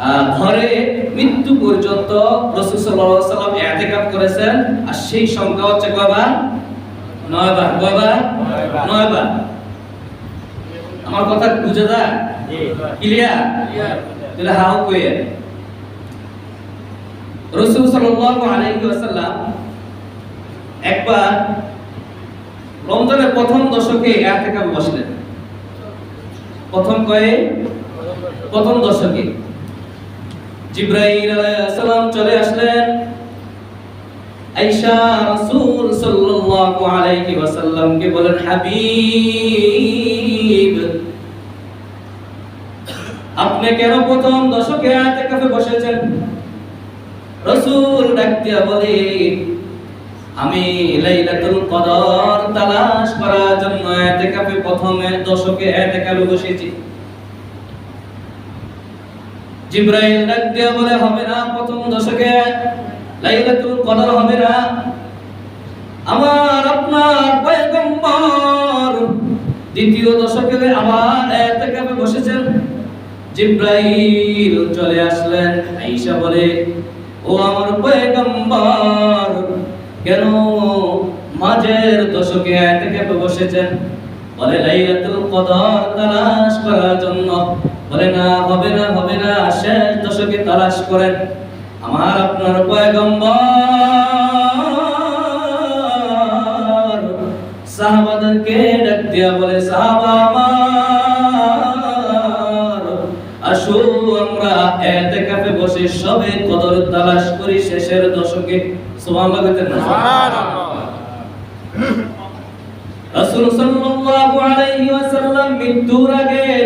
আহ, ঘরে মৃত্যু পর্যন্ত রাসূল সাল্লাল্লাহু আলাইহি ওয়াসাল্লাম ইতিকাফ করেছেন। আর সেই সংখ্যা হচ্ছে কয়বার? নয়বার। কয়বার? নয়বার। আমার কথা বুঝে যায়? ক্লিয়ার তাহলে কইয়ে। রাসূল সাল্লাল্লাহু আলাইহি ওয়াসাল্লাম একবার রমজানের প্রথম দশকে ইতিকাফ বসলেন। প্রথম কয়ে? প্রথম দশকে। জিব্রাইল আলাইহিস সালাম চলে আসলেন। আয়েশা রাসূল সাল্লাল্লাহু আলাইহি ওয়াসাল্লামকে বলেন, হাবিব, আপনি কেন প্রথম দশকে ইতিকাফে বসেছেন? রাসূল ডাকতিয়া বলে, আমি লাইলাতুল কদর তালাশ করার জন্য ইতিকাফে প্রথমে দশকে ইতিকাফে বসেছি। জিব্রাইল ডাক দিয়া বলে, হবে না, প্রথম দশকে লাইলাতুল কদর হবে না। আমার আপনার পয়গম্বর দ্বিতীয় দশকে আবার ইতিকাফে বসেছেন। জিব্রাইল চলে আসলেন, আয়েশা বলে, ও আমার পয়গম্বর, কেন মাঝের দশকে ইতিকাফে বসেছেন? বলে, লাইলাতুল কদর তালাশ করার জন্য বলে না হবে না হবে না। শেষ দশকে তালাশ করেন আমার আপনার পয়গম্বর। সাহাবাদেরকে ডাক দিয়া বলে সাহাবা আমার আসো আমরা ইতিকাফে বসে সবে কদর তালাশ করি শেষের দশকে। সুবহানাল্লাহ কইতেন না। রাসূল সাল্লাল্লাহু আলাইহি ওয়াসাল্লাম মৃত্যুর আগে 20 দিন ইতিকাফ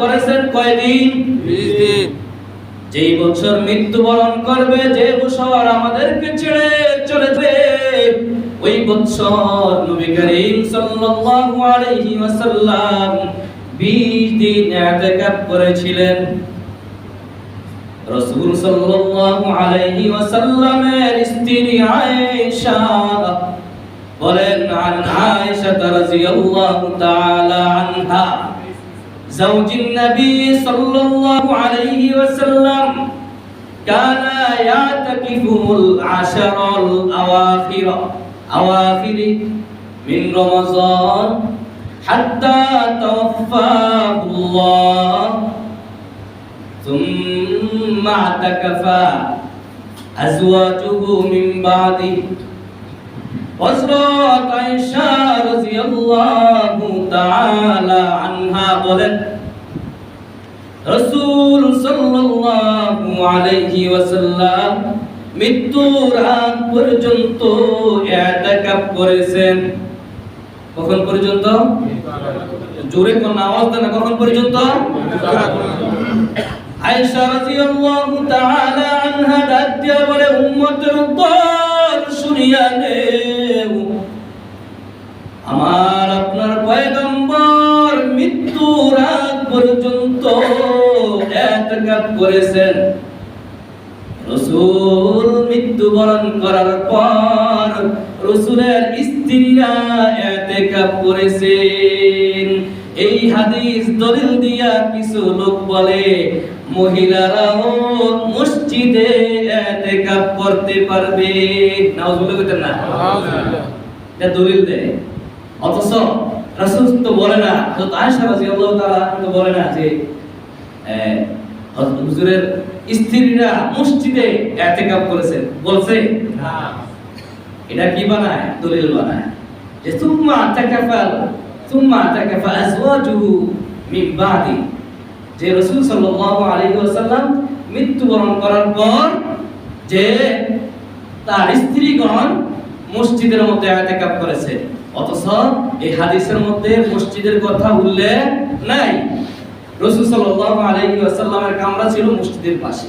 করেছেন কয়দিন? 20 যেই বছর মৃত্যুবরণ করবে যে বছর আমাদেরকে ছেড়ে চলে যাবে ওই বছর নবী করিম সাল্লাল্লাহু আলাইহি ওয়াসাল্লাম 20 দিন ইতিকাফ করেছিলেন। রাসূল সাল্লাল্লাহু আলাইহি ওয়াসাল্লামের স্ত্রী আয়েশা বলেন আন আয়েশা রাদিয়াল্লাহু তাআলা আনহা। زوج النبي صلى الله عليه وسلم كان يعتكف العشر الأواخر. أواخر من رمضان حتى توفاه الله. ثم اعتكف أزواجه من بعده. মৃত্যুর আগ পর্যন্ত করেছেন। কখন পর্যন্ত? জোরে কোন আওয়াজ দেন কখন পর্যন্ত? আয়েশা রাদিয়াল্লাহু আনহা ডাক বলে, উম্মতের দল শুনিয়া নেও পর্যন্ত ইতিকাফ করেছেন। রসূল মৃত্যুবরণ করার পর রসূলের স্ত্রীরা ইতিকাফ করেছেন। এই হাদিস দলিল দিয়া কিছু লোক বলে মহিলারাও মসজিদে ইতিকাফ করতে পারবে। নাউজুবিল্লাহ না? এটা দলিল দেয়। অথচ রাসূল তো বলে না, হযরত আয়েশা রাদিয়াল্লাহু তাআলা তো বলে না যে হুজুরের স্ত্রীরা মসজিদে ইতিকাফ করেছেন। বলছে এটা কি বানায়? দলিল বানায়। যে, সুম্মা তাকাফাল, সুম্মা তাকাফা আজওয়াজুহু মিন বাদি। যে, রাসূল সাল্লাল্লাহু আলাইহি ওয়াসাল্লাম মৃত্যুবরণ করার পর যে, তার স্ত্রীগণ মসজিদের মধ্যে ইতিকাফ করেছে। অথচ এই হাদিসের মধ্যে মসজিদের কথা উল্লেখ নাই। রসুল সাল্লাম ওয়াসাল্লামের কামরা ছিল মসজিদের পাশে।